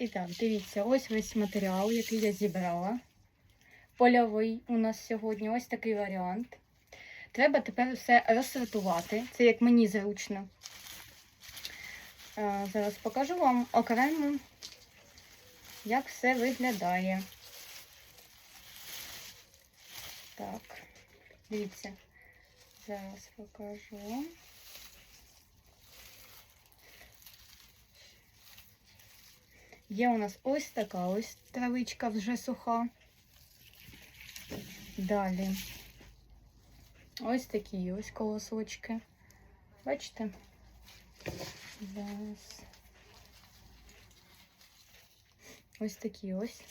І так, дивіться, ось весь матеріал, який я зібрала. Польовий у нас сьогодні ось такий варіант. Треба тепер все розсортувати. Це як мені зручно. Зараз покажу вам окремо, як все виглядає. Так, дивіться, зараз покажу. Є у нас ось така ось травичка вже суха. Далі. Ось такі ось колосочки. Бачите? Зараз. Ось такі ось.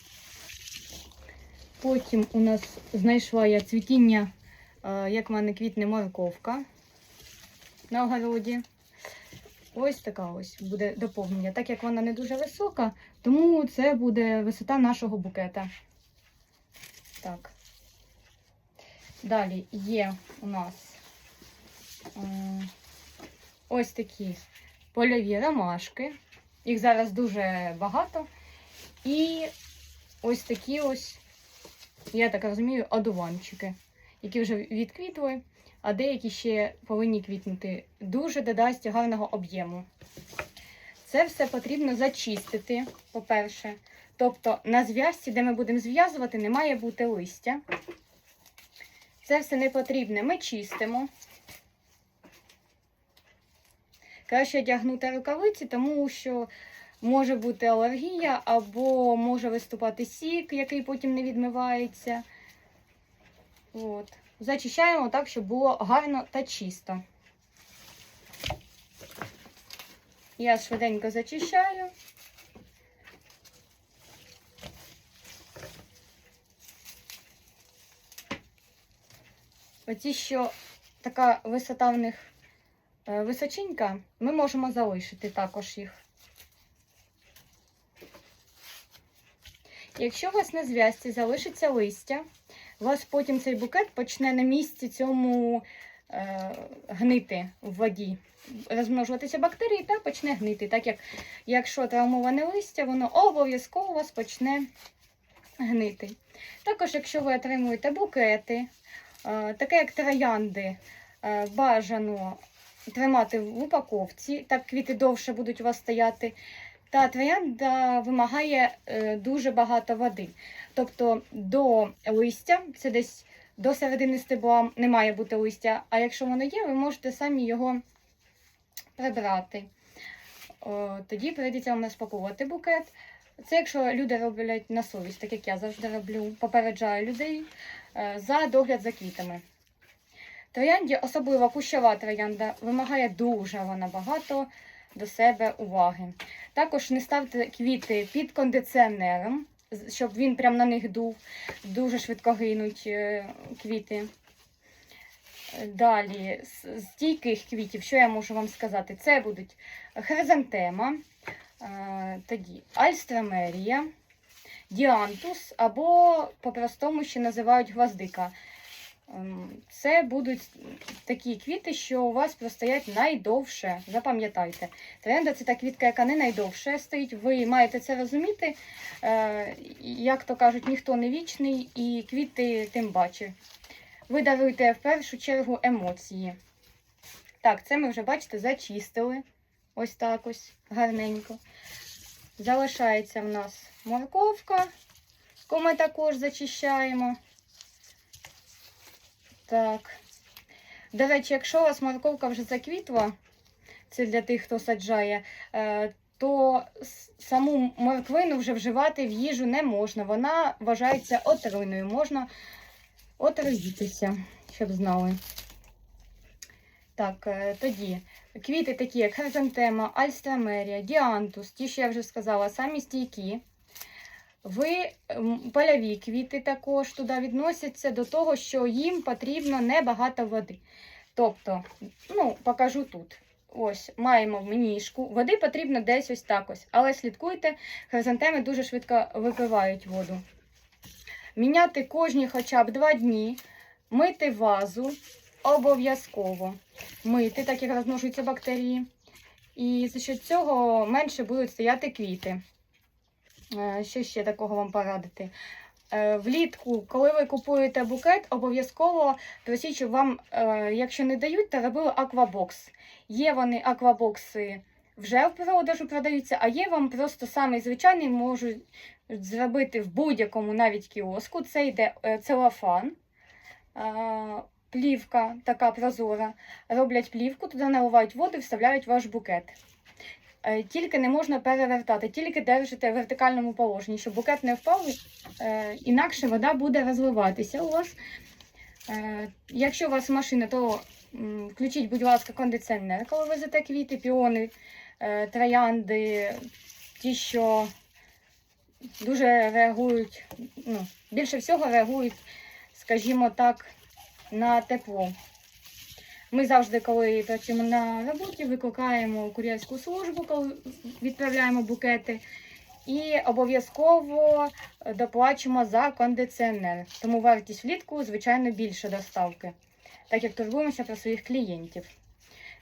Потім у нас знайшла я цвітіння, е, як в мене квітне морковка на огороді. Ось така ось буде доповнення. Так як вона не дуже висока, тому це буде висота нашого букета. Так. Далі є у нас е, ось такі польові ромашки. Їх зараз дуже багато. І ось такі ось, я так розумію, одуванчики, які вже відквітли, а деякі ще повинні квітнути. Дуже додасть гарного об'єму. Це все потрібно зачистити, по-перше. Тобто на зв'язці, де ми будемо зв'язувати, не має бути листя. Це все не потрібне. Ми чистимо. Краще одягнути рукавиці, тому що може бути алергія, або може виступати сік, який потім не відмивається. От. Зачищаємо так, щоб було гарно та чисто. Я швиденько зачищаю. Оці, що така висота в них е, височенька, ми можемо залишити також їх. Якщо у вас на зв'язці залишиться листя, у вас потім цей букет почне на місці цьому е, гнити в воді, розмножуватися бактерії та почне гнити. Так як якщо травмоване листя, воно обов'язково вас почне гнити. Також, якщо ви отримуєте букети, е, таке як троянди, е, бажано тримати в упаковці, так квіти довше будуть у вас стояти. Та троянда вимагає е, дуже багато води. Тобто до листя, це десь до середини стебла не має бути листя, а якщо воно є, ви можете самі його прибрати. О, тоді прийдеться вам розпакувати букет. Це якщо люди роблять на совість, так як я завжди роблю, попереджаю людей е, за догляд за квітами. Троянді, особливо кущова троянда, вимагає дуже вона багато до себе уваги. Також не ставте квіти під кондиціонером, щоб він прям на них дув. Дуже швидко гинуть е, квіти. Далі, з стійких квітів, що я можу вам сказати? Це будуть хризантема, е, тоді альстромерія, діантус або по-простому ще називають гвоздика. Ем, Це будуть такі квіти, що у вас простоять найдовше. Запам'ятайте. Тренда це та квітка, яка не найдовше стоїть. Ви маєте це розуміти. Е, Як то кажуть, ніхто не вічний, і квіти тим паче. Ви даруєте в першу чергу емоції. Так, це ми вже, бачите, зачистили. Ось так ось гарненько. Залишається в нас морковка, яку ми також зачищаємо. Так. До речі, якщо у вас морковка вже заквітла, це для тих, хто саджає, е, то саму морквину вже вживати в їжу не можна. Вона вважається отруйною. Можна отруїтися, щоб знали. Так, е, тоді квіти такі, як хризантема, альстромерія, діантус, ті, що я вже сказала, самі стійкі. Ви польові квіти також туди відносяться до того, що їм потрібно небагато води. Тобто, ну, покажу тут. Ось, маємо ніжку. Води потрібно десь ось так ось. Але слідкуйте, хризантеми дуже швидко випивають воду. Міняти кожні хоча б два дні, мити вазу обов'язково. Мити, так як розмножуються бактерії. І за що цього менше будуть стояти квіти. Е, Що ще такого вам порадити? Е, Влітку, коли ви купуєте букет, обов'язково просіть, щоб вам, е, якщо не дають, то робили аквабокс. Є вони аквабокси вже в продажу продаються, а є вам просто самий звичайний можуть зробити в будь-якому навіть кіоску. Це йде целофан, плівка така прозора. Роблять плівку, туди наливають воду і вставляють ваш букет. Е, Тільки не можна перевертати, тільки держите в вертикальному положенні, щоб букет не впав, е, інакше вода буде розливатися у вас. Е, Якщо у вас машина, то включіть, будь ласка, кондиціонер, коли везете квіти, піони, троянди, ті, що дуже реагують, ну, більше всього реагують, скажімо так, на тепло. Ми завжди, коли працюємо на роботі, викликаємо кур'єрську службу, коли відправляємо букети. І обов'язково доплачуємо за кондиціонер. Тому вартість влітку, звичайно, більше доставки, так як турбуємося про своїх клієнтів.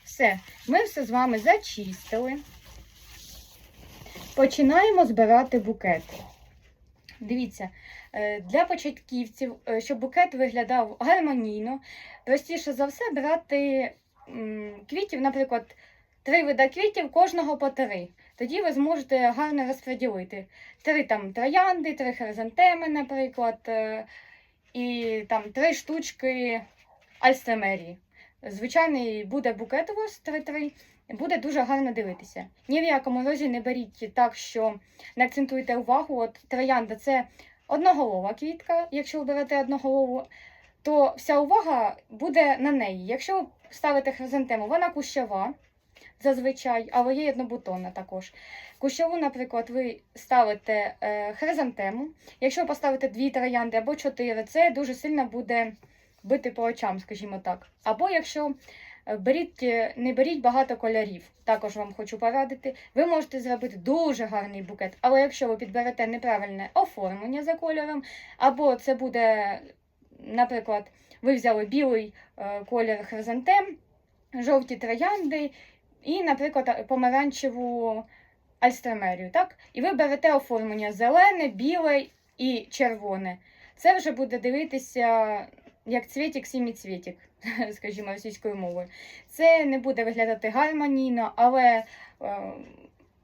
Все, ми все з вами зачистили. Починаємо збирати букет. Дивіться, для початківців, е, щоб букет виглядав гармонійно, простіше за все брати квітів, наприклад, три вида квітів, кожного по три. Тоді ви зможете гарно розподілити. Три там троянди, три хризантеми, наприклад, е, і там три штучки альстемерії. Звичайний буде букет у вас 3-3, буде дуже гарно дивитися. Ні в якому разі не беріть так, що не акцентуйте увагу. От троянда це одноголова квітка. Якщо ви берете одноголову, то вся увага буде на неї. Якщо ви ставите хризантему, вона кущова зазвичай, але є однобутонна також. Кущову, наприклад, ви ставите е, хризантему. Якщо ви поставите дві троянди або чотири, це дуже сильно буде бити по очам, скажімо так. Або якщо беріть, е, не беріть багато кольорів, також вам хочу порадити. Ви можете зробити дуже гарний букет, але якщо ви підберете неправильне оформлення за кольором, або це буде, наприклад, ви взяли білий е, колір хризантем, жовті троянди і, наприклад, помаранчеву альстромерію, так? І ви берете оформлення зелене, біле і червоне. Це вже буде дивитися як цвітік, сіміцвітік, скажімо, російською мовою. Це не буде виглядати гармонійно, але, е,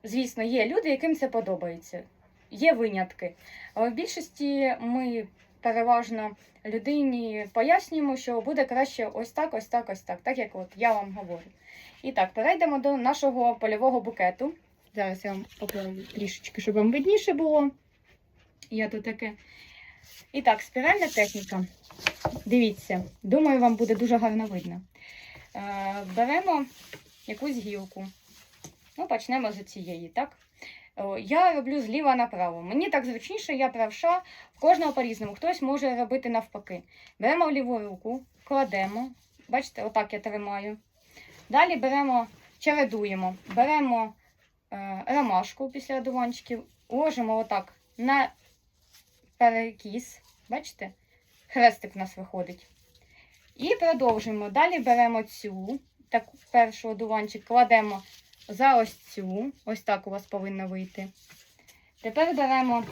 звісно, є люди, яким це подобається. Є винятки. Але в більшості ми переважно людині пояснюємо, що буде краще ось так, ось так, ось так, так як от я вам говорю. І так, перейдемо до нашого польового букету. Зараз я вам поправлю трішечки, щоб вам видніше було. Я тут таке. І так, спіральна техніка. Дивіться, думаю, вам буде дуже гарно видно. Е, беремо якусь гілку. Ну, почнемо з цієї, так? Я роблю зліва направо. Мені так зручніше, я правша, в кожного по-різному. Хтось може робити навпаки. Беремо в ліву руку, кладемо. Бачите, отак я тримаю. Далі беремо, чередуємо, беремо е, ромашку після одуванчиків, ложимо отак на перекіс. Бачите? Хрестик у нас виходить. І продовжуємо. Далі беремо цю, так, першу одуванчик кладемо за ось цю. Ось так у вас повинно вийти. Тепер беремо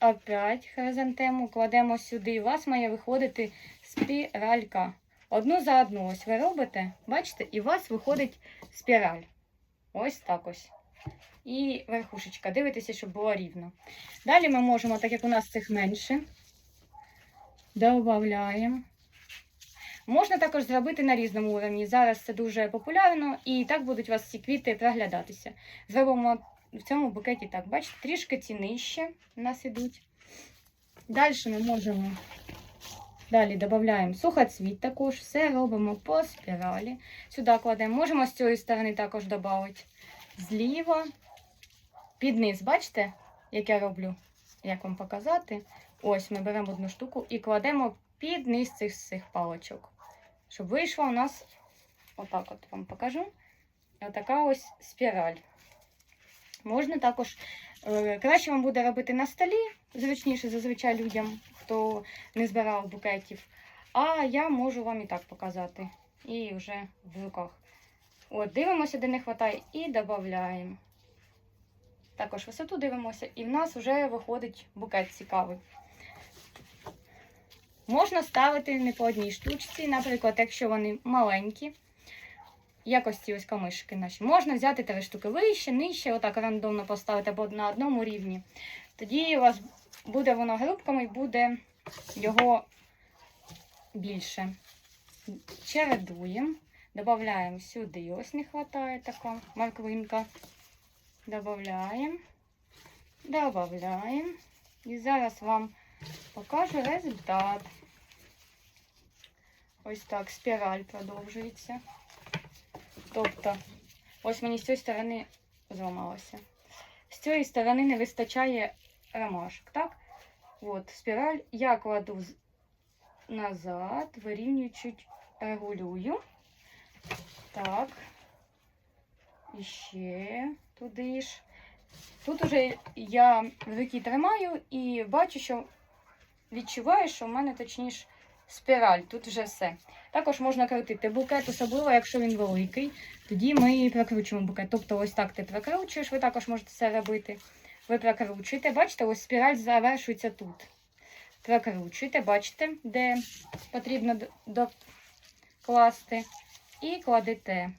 опять хризантему, кладемо сюди. І у вас має виходити спіралька. Одну за одну ось ви робите, бачите, і у вас виходить спіраль. Ось так ось. І верхушечка. Дивитеся, щоб було рівно. Далі ми можемо, так як у нас цих менше, додаємо. Можна також зробити на різному уровні. Зараз це дуже популярно, і так будуть у вас ці квіти проглядатися. Зробимо в цьому букеті так, бачите, трішки ці нижче у нас ідуть. Далі ми можемо. Далі додаємо сухоцвіт також, все робимо по спіралі. Сюди кладемо. Можемо з цієї сторони також додати. Зліва, під низ, бачите, як я роблю? Як вам показати? Ось ми беремо одну штуку і кладемо під низ цих, цих палочок. Щоб вийшла у нас, отак от вам покажу, отака ось спіраль. Можна також, е, краще вам буде робити на столі, зручніше зазвичай людям, хто не збирав букетів. А я можу вам і так показати. І вже в руках. От, дивимося, де не вистачає, і додаємо. Також висоту дивимося, і в нас вже виходить букет цікавий. Можна ставити не по одній штучці, наприклад, якщо вони маленькі, якось ці ось камишки наші. Можна взяти три штуки вище, нижче, отак рандомно поставити або на одному рівні. Тоді у вас буде воно грубками і буде його більше. Чередуємо, додаємо сюди, ось не вистачає така морквинка. Додаємо, додаємо. І зараз вам покажу результат. Ось так спіраль продовжується. Тобто, ось мені з цієї сторони зламалося. З цієї сторони не вистачає ромашок, так? От, спіраль я кладу з- назад, вирівнюю, чуть регулюю. Так. І ще Туди ж. Тут уже я руки тримаю і бачу, що відчуваю, що в мене точніше спіраль. Тут вже все. Також можна крутити букет, особливо, якщо він великий. Тоді ми прокручуємо букет. Тобто, ось так ти прокручуєш, ви також можете це робити. Ви прокручуєте, бачите, ось спіраль завершується тут. Прокручуєте, бачите, де потрібно докласти. І кладете.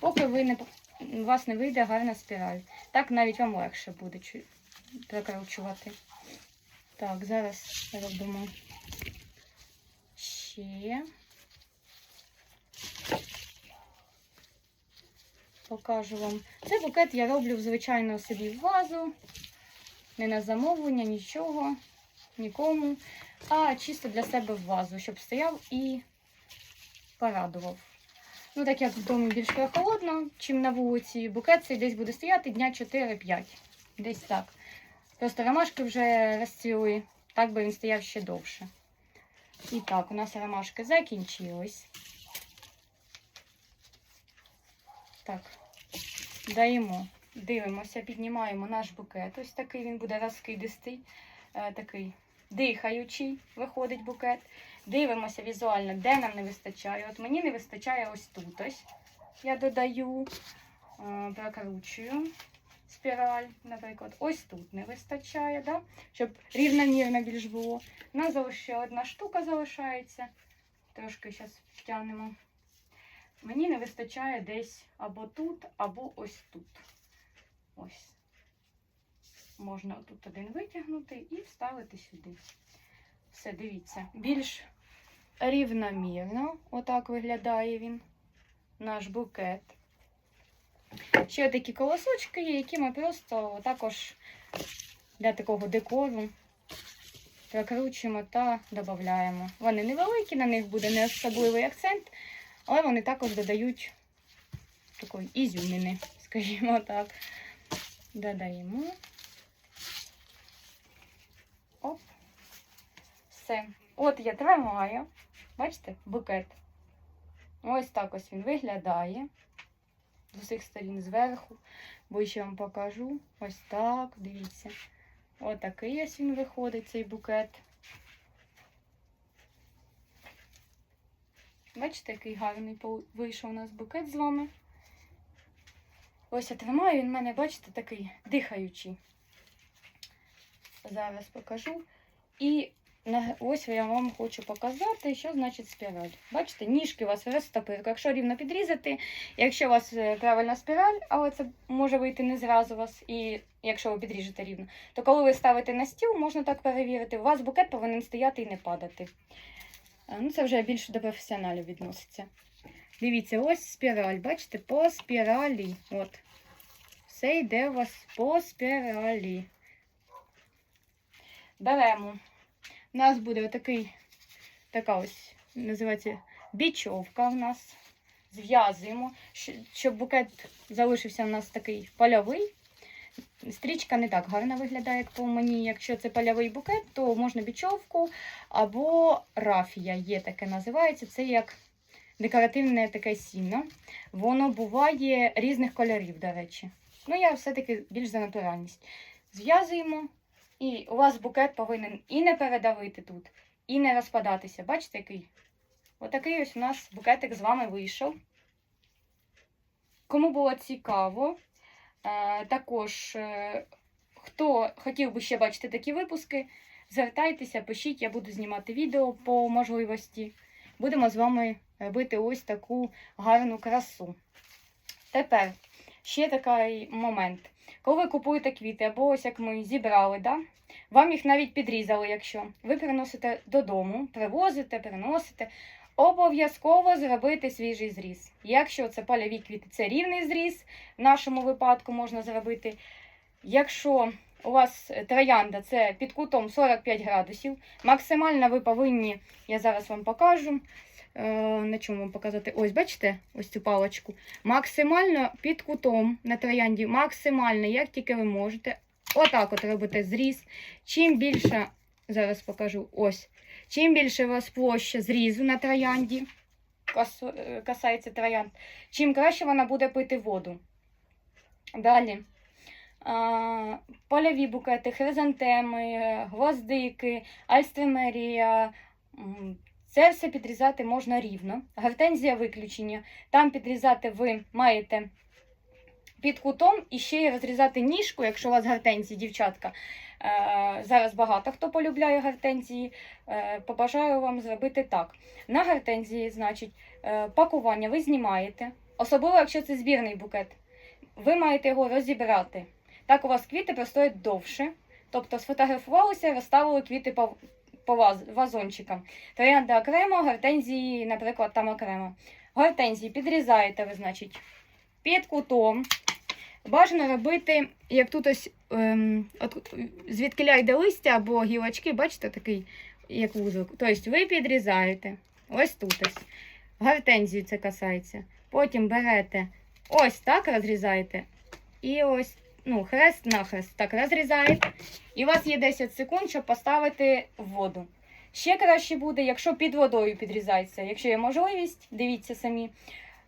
Поки ви не, у вас не вийде гарна спіраль. Так навіть вам легше буде чу- прокручувати. Так, зараз робимо ще. Покажу вам. Цей букет я роблю, звичайно, собі в вазу. Не на замовлення, нічого, нікому. А чисто для себе в вазу, щоб стояв і порадував. Ну, так як в домі більш прохолодно, чим на вулиці, букет цей десь буде стояти дня 4-5. Десь так. Просто ромашки вже розцвіли, так би він стояв ще довше. І так, у нас ромашки закінчились. Так, даємо, дивимося, піднімаємо наш букет. Ось такий він буде розкидистий, е, такий дихаючий виходить букет. Дивимося візуально, де нам не вистачає. От мені не вистачає ось тут. Ось я додаю, е, прокручую спіраль, наприклад. Ось тут не вистачає, да? щоб рівномірно більш було. У нас залишає одна штука залишається. Трошки зараз втягнемо. Мені не вистачає десь або тут, або ось тут. Ось. Можна тут один витягнути і вставити сюди. Все, дивіться. Більш рівномірно. Отак виглядає він. Наш букет. Ще такі колосочки є, які ми просто також для такого декору прокручуємо та додаємо. Вони невеликі, на них буде не особливий акцент, але вони також додають такої ізюміни, скажімо так. Додаємо. Оп. Все. От я тримаю. Бачите, букет. Ось так ось він виглядає. З усіх сторін зверху. Бо ще вам покажу. Ось так, дивіться. Отакий ось він виходить, цей букет. Бачите, який гарний вийшов у нас букет з вами. Ось я тримаю, він в мене, бачите, такий дихаючий. Зараз покажу. І ось я вам хочу показати, що значить спіраль. Бачите, ніжки у вас розтопирка. Якщо рівно підрізати, якщо у вас е, правильна спіраль, але це може вийти не зразу у вас, і якщо ви підріжете рівно, то коли ви ставите на стіл, можна так перевірити, у вас букет повинен стояти і не падати. Е, Ну, це вже більше до професіоналів відноситься. Дивіться, ось спіраль, бачите, по спіралі. От. Все йде у вас по спіралі. Беремо. У нас буде отакий, така ось, називається бічовка у нас. Зв'язуємо, щоб букет залишився у нас такий польовий. Стрічка не так гарно виглядає, як по мені. Якщо це польовий букет, то можна бічовку або рафія є таке називається. Це як декоративне таке сіно. Воно буває різних кольорів, до речі. Ну, я все-таки більш за натуральність. Зв'язуємо, і у вас букет повинен і не передавити тут, і не розпадатися. Бачите, який? Отакий ось у нас букетик з вами вийшов. Кому було цікаво, Е, також, е, хто хотів би ще бачити такі випуски, звертайтеся, пишіть, я буду знімати відео по можливості. Будемо з вами робити ось таку гарну красу. Тепер ще такий момент. Коли ви купуєте квіти, або ось як ми зібрали, да? вам їх навіть підрізали, якщо ви приносите додому, привозите, приносите. Обов'язково зробити свіжий зріз. Якщо це польові квіти, це рівний зріз, в нашому випадку можна зробити. Якщо у вас троянда це під кутом 45 градусів, максимально ви повинні, я зараз вам покажу, на чому вам показати. Ось, бачите, ось цю паличку. Максимально під кутом на троянді, максимально, як тільки ви можете. Отак от робите зріз. Чим більше, зараз покажу, ось. Чим більше у вас площа зрізу на троянді, е, касається троянд, чим краще вона буде пити воду. Далі. А, польові букети, хризантеми, е, гвоздики, альстремерія. Це все підрізати можна рівно. Гортензія виключення. Там підрізати ви маєте під кутом і ще й розрізати ніжку, якщо у вас гортензії, дівчатка. Е, зараз багато хто полюбляє гортензії. Е, побажаю вам зробити так. На гортензії, значить, е, пакування ви знімаєте, особливо, якщо це збірний букет. Ви маєте його розібрати. Так у вас квіти простоять довше. Тобто сфотографувалися, розставили квіти по, по ваз, вазончикам. Троянди окремо, гортензії, наприклад, там окремо. Гортензії підрізаєте ви, значить, під кутом. Бажано робити, як тут ось ем, от, звідкиля йде листя або гілочки, бачите, такий, як вузол. Тобто ви підрізаєте. Ось тут ось. Гортензію це касається. Потім берете ось так розрізаєте. І ось, ну, хрест на хрест так розрізаєте. І у вас є 10 секунд, щоб поставити воду. Ще краще буде, якщо під водою підрізається. Якщо є можливість, дивіться самі.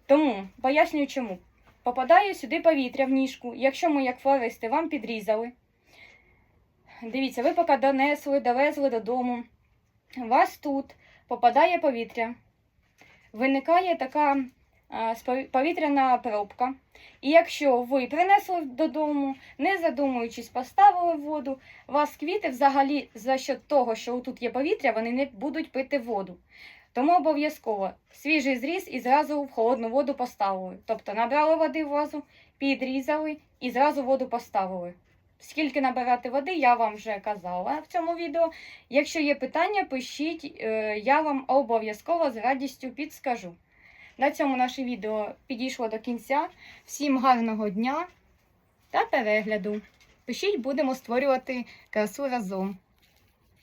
Тому пояснюю чому. Попадає сюди повітря в ніжку. Якщо ми, як флористи, вам підрізали. Дивіться, ви поки донесли, довезли додому. У вас тут попадає повітря. Виникає така повітряна пробка. І якщо ви принесли додому, не задумуючись, поставили воду, вас квіти взагалі за счет того, що тут є повітря, вони не будуть пити воду. Тому обов'язково свіжий зріз і зразу в холодну воду поставили. Тобто набрали води в вазу, підрізали і зразу воду поставили. Скільки набирати води, я вам вже казала в цьому відео. Якщо є питання, пишіть, е, я вам обов'язково з радістю підскажу. На цьому наше відео підійшло до кінця. Всім гарного дня та перегляду. Пишіть, будемо створювати красу разом.